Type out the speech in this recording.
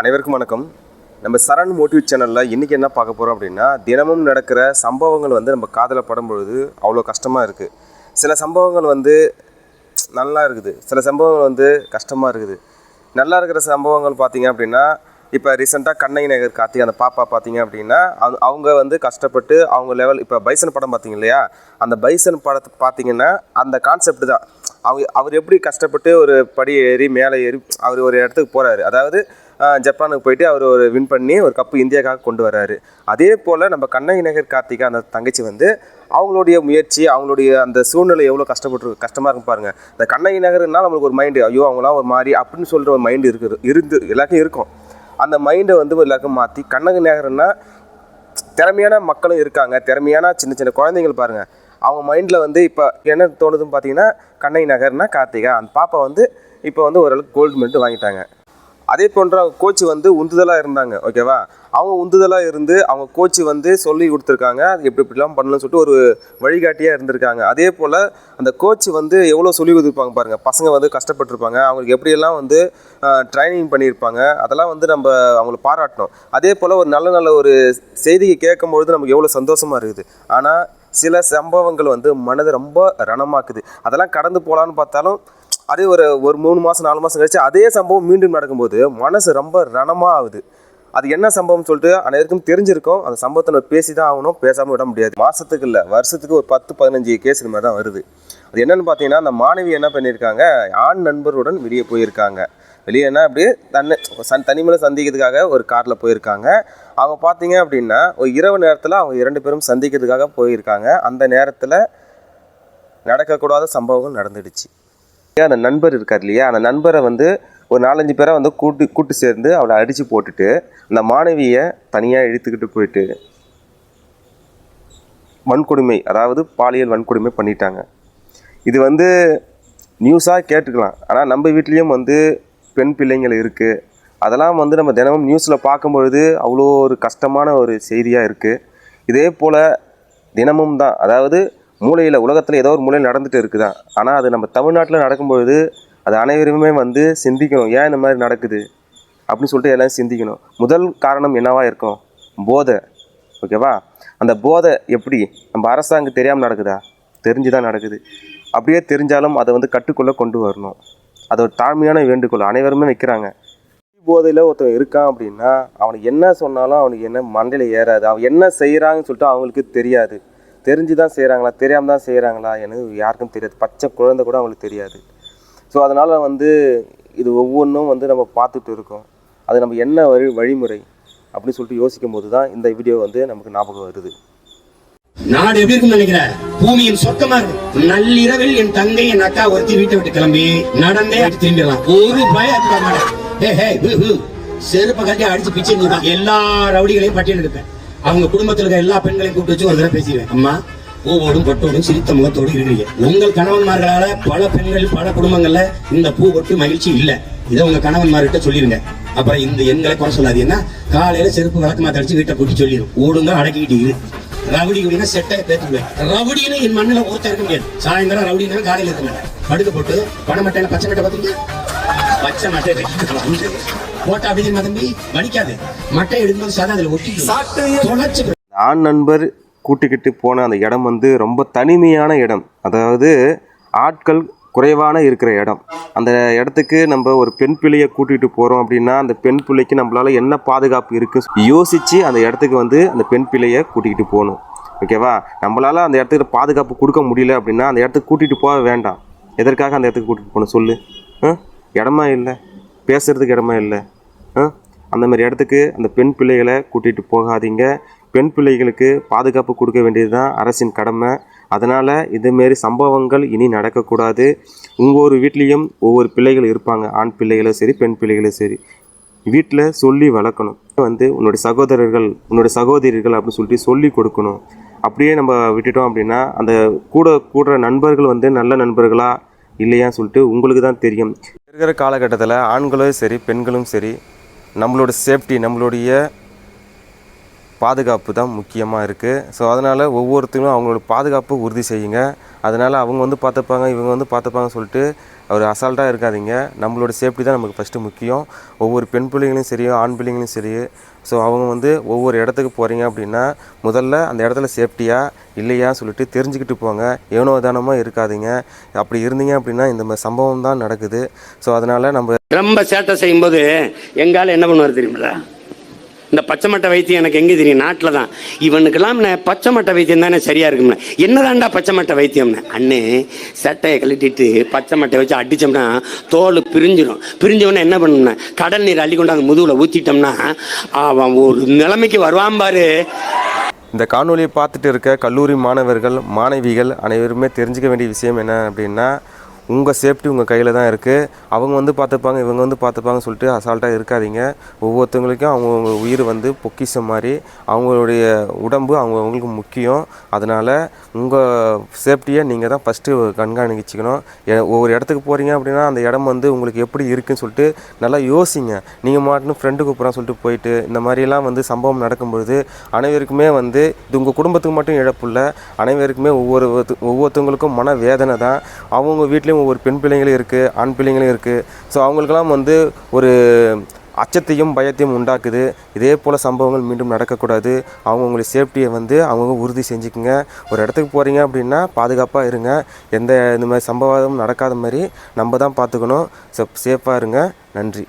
அனைவருக்கும் வணக்கம். நம்ம சரண் மோட்டிவ் சேனலில் இன்றைக்கி என்ன பார்க்க போகிறோம் அப்படின்னா தினமும் நடக்கிற சம்பவங்கள் வந்து நம்ம காதில் படும்பொழுது அவ்வளோ கஷ்டமாக இருக்குது சில சம்பவங்கள் வந்து நல்லா இருக்குது. சில சம்பவங்கள் வந்து கஷ்டமாக இருக்குது. நல்லா இருக்கிற சம்பவங்கள் பார்த்தீங்க அப்படின்னா இப்போ ரீசெண்டாக கண்ணகி நகர் கார்த்திக் அந்த பாப்பா பார்த்தீங்க அப்படின்னா அவங்க- அவங்க வந்து கஷ்டப்பட்டு அவங்க லெவல் இப்போ பைசன் படம் பார்த்தீங்க இல்லையா? அந்த பைசன் படத்தை பார்த்தீங்கன்னா அந்த கான்செப்ட் தான். அவங்க அவர் எப்படி கஷ்டப்பட்டு ஒரு படி ஏறி மேலே ஏறி அவர் ஒரு இடத்துக்கு போகிறாரு அதாவது ஜப்பானுக்கு போயிட்டு அவர் ஒரு வின் பண்ணி ஒரு கப்பு இந்தியாவுக்காக கொண்டு வர்றாரு அதே போல் நம்ம கண்ணகி நகர் கார்த்திகா அந்த தங்கச்சி வந்து அவங்களுடைய முயற்சி அவங்களுடைய அந்த சூழ்நிலை எவ்வளோ கஷ்டப்பட்டு கஷ்டமாக இருக்கும் பாருங்கள் இந்த கண்ணகி நகர்னால் நம்மளுக்கு ஒரு மைண்டு ஐயோ அவங்களாம் ஒரு மாதிரி அப்படின்னு சொல்கிற ஒரு மைண்டு இருக்குது இருந்து எல்லாருக்கும் இருக்கும். அந்த மைண்டை வந்து எல்லாருக்கும் மாற்றி கண்ணகி நகர்னா திறமையான மக்களும் இருக்காங்க திறமையான சின்ன சின்ன குழந்தைங்கள் பாருங்கள் அவங்க மைண்டில் வந்து இப்போ என்ன தோணுதுன்னு பார்த்தீங்கன்னா கண்ணகி நகர்னா கார்த்திகா அந்த பாப்பா வந்து இப்போ வந்து ஓரளவுக்கு கோல்டு மெடல் வாங்கிட்டாங்க. அதே போன்ற அவங்க கோச் வந்து உந்துதலாக இருந்தாங்க ஓகேவா அவங்க உந்துதலாக இருந்து அவங்க கோச் வந்து சொல்லி கொடுத்துருக்காங்க அது எப்படி இப்படிலாம் பண்ணலன்னு சொல்லிட்டு ஒரு வழிகாட்டியாக இருந்திருக்காங்க. அதே போல் அந்த கோச் வந்து எவ்வளோ சொல்லி கொடுத்துருப்பாங்க பாருங்கள் பசங்க வந்து கஷ்டப்பட்டிருப்பாங்க அவங்களுக்கு எப்படியெல்லாம் வந்து ட்ரைனிங் பண்ணியிருப்பாங்க அதெல்லாம் வந்து நம்ம அவங்கள பாராட்டணும். அதே போல் ஒரு நல்ல நல்ல ஒரு செய்தியை கேட்கும்பொழுது நமக்கு எவ்வளோ சந்தோஷமாக இருக்குது. ஆனால் சில சம்பவங்கள் வந்து மனதை ரொம்ப ரணமாக்குது. அதெல்லாம் கடந்து போகலான்னு பார்த்தாலும் அதே ஒரு ஒரு மூணு மாதம் நாலு மாதம் கழிச்சு அதே சம்பவம் மீண்டும் நடக்கும்போது மனசு ரொம்ப ரணமாக ஆகுது. அது என்ன சம்பவம் சொல்லிட்டு அனைவருக்கும் தெரிஞ்சிருக்கும். அந்த சம்பவத்தை நம்ம பேசி தான் ஆகணும் பேசாமல் விட முடியாது. மாதத்துக்கு இல்லை வருஷத்துக்கு ஒரு பத்து பதினஞ்சு கேஸ் மாதிரி தான் வருது. அது என்னென்னு பார்த்தீங்கன்னா அந்த மாணவி என்ன பண்ணியிருக்காங்க? ஆண் நண்பருடன் வெளியே போயிருக்காங்க. வெளியே என்ன அப்படி தன்னை சன் தனிமலை சந்திக்கிறதுக்காக ஒரு காரில் போயிருக்காங்க. அவங்க பார்த்தீங்க அப்படின்னா ஒரு இரவு நேரத்தில் அவங்க இரண்டு பேரும் சந்திக்கிறதுக்காக போயிருக்காங்க. அந்த நேரத்தில் நடக்கக்கூடாத சம்பவங்கள் நடந்துடுச்சு. அந்த நண்பர் இருக்கார் இல்லையா? அந்த நண்பரை வந்து ஒரு நாலஞ்சு பேரை வந்து கூட்டு கூட்டு சேர்ந்து அவளை அடித்து போட்டுட்டு அந்த மாணவியை தனியாக இழுத்துக்கிட்டு போயிட்டு வன்கொடுமை அதாவது பாலியல் வன்கொடுமை பண்ணிட்டாங்க. இது வந்து நியூஸாக கேட்டுக்கலாம். ஆனால் நம்ம வீட்லேயும் வந்து பெண் பிள்ளைங்கள் இருக்குது அதெல்லாம் வந்து நம்ம தினமும் நியூஸில் பார்க்கும்பொழுது அவ்வளோ ஒரு கஷ்டமான ஒரு செய்தியாக இருக்குது இதே போல் தினமும் தான் அதாவது மூலையில் உலகத்தில் ஏதோ ஒரு மூலையில் நடந்துகிட்டு இருக்குதான் ஆனால் அது நம்ம தமிழ்நாட்டில் நடக்கும்பொழுது அது அனைவருமே வந்து சிந்திக்கணும். ஏன் இந்த மாதிரி நடக்குது? அப்படின்னு சொல்லிட்டு எல்லாம் சிந்திக்கணும். முதல் காரணம் என்னவாக இருக்கும்? போதை. ஓகேவா அந்த போதை எப்படி? நம்ம அரசாங்கம் தெரியாமல் நடக்குதா? தெரிஞ்சு தான் நடக்குது. அப்படியே தெரிஞ்சாலும் அதை வந்து கட்டுக்குள்ளே கொண்டு வரணும். அது ஒரு தாழ்மையான வேண்டுகோள். அனைவருமே வைக்கிறாங்க. போதையில் ஒருத்தன் இருக்கான் அப்படின்னா அவனுக்கு என்ன சொன்னாலும் அவனுக்கு என்ன மண்டையில் ஏறாது. அவன் என்ன செய்கிறாங்கன்னு சொல்லிட்டு அவங்களுக்கு தெரியாது. தெரிஞ்சு தான் செய்கிறாங்களா தெரியாமல் தான் செய்கிறாங்களா எனக்கு யாருக்கும் தெரியாது. பச்சை குழந்தை கூட அவங்களுக்கு தெரியாது. ஸோ அதனால் வந்து இது ஒவ்வொன்றும் வந்து நம்ம பார்த்துட்டு இருக்கோம். அது நம்ம என்ன வழி வழிமுறை அப்படின்னு சொல்லிட்டு யோசிக்கும் போது தான் இந்த வீடியோ வந்து நமக்கு ஞாபகம் வருது. நாடு எப்படி இருக்கும்னு நினைக்கிற பூமியின் சொர்க்கமா இருக்கும் நள்ளிரவில் என் தங்கை என் அக்கா ஒருத்தி வீட்டை விட்டு கிளம்பி நடந்தே அடிச்சு திரும்பிடலாம். ஒரு பயம் செருப்ப கட்டி அடிச்சு பிச்சை எல்லா ரவுடிகளையும் பட்டியல் எடுப்பேன். அவங்க குடும்பத்தில் இருக்க எல்லா பெண்களையும் கூப்பிட்டு வச்சு ஒரு தடவை பேசிடுவேன். அம்மா பூவோடும் பொட்டோடும் சிரித்த முகத்தோடு இருக்கிறீங்க உங்கள் கணவன்மார்களால பல பெண்கள் பல குடும்பங்கள்ல இந்த பூ பொட்டு மகிழ்ச்சி இல்ல. இதை உங்க கணவன்மார்கிட்ட சொல்லிருங்க. அப்புறம் இந்த எண்களை குறை சொல்லாதீங்கன்னா காலையில செருப்பு விளக்கமா தடிச்சு வீட்டை கூட்டி சொல்லிடும் ஓடுங்க அடக்கிக்கிட்டு இரு. ரவுடி குடினா செட்டை பேத்துக்குவேன். ரவுடின்னு என் மண்ணில் ஒருத்தர் இருக்க முடியாது. சாயந்தரம் ரவுடினா காலையில் இருக்க மாட்டேன். படுக்க போட்டு பணமட்டையில பச்சை மட்டை பார்த்தீங்க பச்சை மட்டை கட்டிட்டு போட்டா அப்படி தெரியுமா தம்பி வலிக்காது. மட்டை எடுக்கும்போது சாதா அதில் ஒட்டி தொலைச்சு ஆண் நண்பர் கூட்டிக்கிட்டு போன அந்த இடம் வந்து ரொம்ப தனிமையான இடம். அதாவது ஆட்கள் குறைவான இருக்கிற இடம். அந்த இடத்துக்கு நம்ம ஒரு பெண் பிள்ளையை கூட்டிகிட்டு போகிறோம் அப்படின்னா அந்த பெண் பிள்ளைக்கு நம்மளால என்ன பாதுகாப்பு இருக்குது யோசித்து அந்த இடத்துக்கு வந்து அந்த பெண் பிள்ளையை கூட்டிகிட்டு போகணும். ஓகேவா நம்மளால அந்த இடத்துக்கு பாதுகாப்பு கொடுக்க முடியல அப்படின்னா அந்த இடத்துக்கு கூட்டிகிட்டு போக வேண்டாம். எதற்காக அந்த இடத்துக்கு கூட்டிகிட்டு போகணும்? சொல்லு. ஆ? இடமா இல்லை. பேசுகிறதுக்கு இடமா இல்லை. அந்த மாதிரி இடத்துக்கு அந்த பெண் பிள்ளைகளை கூட்டிகிட்டு போகாதீங்க. பெண் பிள்ளைகளுக்கு பாதுகாப்பு கொடுக்க வேண்டியது தான் அரசின் கடமை. அதனால் இதுமாரி சம்பவங்கள் இனி நடக்கக்கூடாது. ஒவ்வொரு வீட்லேயும் ஒவ்வொரு பிள்ளைகள் இருப்பாங்க. ஆண் பிள்ளைகளும் சரி பெண் பிள்ளைகளும் சரி. வீட்டில் சொல்லி வளர்க்கணும். வந்து உன்னுடைய சகோதரர்கள் உன்னுடைய சகோதரிகள் அப்படின்னு சொல்லிட்டு சொல்லி கொடுக்கணும். அப்படியே நம்ம விட்டுட்டோம் அப்படின்னா அந்த கூட கூடுற நண்பர்கள் வந்து நல்ல நண்பர்களா இல்லையான்னு சொல்லிட்டு உங்களுக்கு தான் தெரியும். இருக்கிற காலகட்டத்தில் ஆண்களும் சரி பெண்களும் சரி நம்மளோட சேஃப்டி நம்மளுடைய பாதுகாப்பு தான் முக்கியமாக இருக்குது ஸோ அதனால் ஒவ்வொருத்தரும் அவங்களோட பாதுகாப்பு உறுதி செய்யுங்க. அதனால் அவங்க வந்து பார்த்துப்பாங்க இவங்க வந்து பார்த்துப்பாங்க சொல்லிட்டு ஒரு அசால்ட்டாக இருக்காதீங்க. நம்மளோட சேஃப்டி தான் நமக்கு ஃபஸ்ட்டு முக்கியம். ஒவ்வொரு பெண் பிள்ளைங்களும் சரி ஆண் பிள்ளைங்களும் சரி. ஸோ அவங்க வந்து ஒவ்வொரு இடத்துக்கு போகிறீங்க அப்படின்னா முதல்ல அந்த இடத்துல சேஃப்டியாக இல்லையா சொல்லிட்டு தெரிஞ்சுக்கிட்டு போங்க. ஏனோ தானமாக இருக்காதீங்க. அப்படி இருந்தீங்க அப்படின்னா இந்த மாதிரி சம்பவம் தான் நடக்குது. ஸோ அதனால் நம்ம ரொம்ப சேட்டை செய்யும்போது எங்கால என்ன பண்ணுவார் தெரியுமா இந்த பச்சை மட்டை வைத்தியம் எனக்கு எங்கே தெரியும்? நாட்டில் தான். இவனுக்கெல்லாம் பச்சை மட்டை வைத்தியம் தானே சரியாக இருக்கும்ல என்னதான்டா பச்சை மட்டை வைத்தியம்னு? அண்ணே சட்டையை கழட்டிட்டு பச்சை மட்டை வச்சு அடித்தோம்னா தோல் பிரிஞ்சிடும் பிரிஞ்சவொடனே என்ன பண்ணணும் கடல் நீர் அள்ளி கொண்டு அந்த முதுகில் ஊற்றிட்டோம்னா அவன் ஒரு நிலைமைக்கு வருவான் பாரு. இந்த காணொலியை பார்த்துட்டு இருக்க கல்லூரி மாணவர்கள் மாணவிகள் அனைவருமே தெரிஞ்சுக்க வேண்டிய விஷயம் என்ன அப்படின்னா உங்கள் சேஃப்டி உங்கள் கையில் தான் இருக்குது அவங்க வந்து பார்த்துப்பாங்க இவங்க வந்து பார்த்துப்பாங்க சொல்லிட்டு அசால்ட்டாக இருக்காதீங்க. ஒவ்வொருத்தவங்களுக்கும் அவங்கவுங்க உயிர் வந்து பொக்கிஷம் மாதிரி அவங்களுடைய உடம்பு அவங்கவுங்களுக்கு முக்கியம். அதனால் உங்கள் சேஃப்டியை நீங்கள் தான் ஃபஸ்ட்டு கண்காணிச்சிக்கணும். எ- ஒவ்வொரு இடத்துக்கு போகிறீங்க அப்படின்னா அந்த இடம் வந்து உங்களுக்கு எப்படி இருக்குன்னு சொல்லிட்டு நல்லா யோசிங்க. நீங்கள் மாட்டணும் ஃப்ரெண்டு கூப்பிட்றான்னு சொல்லிட்டு போயிட்டு இந்த மாதிரிலாம் வந்து சம்பவம் நடக்கும்பொழுது அனைவருக்குமே வந்து இது உங்கள் குடும்பத்துக்கு மட்டும் இழப்பு இல்லை. அனைவருக்குமே ஒவ்வொரு ஒவ்வொருத்தவங்களுக்கும் மன வேதனை தான். அவங்கவுங்க வீட்லேயும் ஒரு பெண் பிள்ளைங்களும் இருக்குது ஆண் பிள்ளைங்களும் இருக்குது ஸோ அவங்களுக்கெல்லாம் வந்து ஒரு அச்சத்தையும் பயத்தையும் உண்டாக்குது. இதே போல் சம்பவங்கள் மீண்டும் நடக்கக்கூடாது. அவங்கவுங்களுடைய சேஃப்டியை வந்து அவங்கவுங்க உறுதி செஞ்சுக்குங்க. ஒரு இடத்துக்கு போகிறீங்க அப்படின்னா பாதுகாப்பாக இருங்க. எந்த இந்த மாதிரி சம்பவம் நடக்காத மாதிரி நம்ம தான் பார்த்துக்கணும். சேஃபாக இருங்க. நன்றி.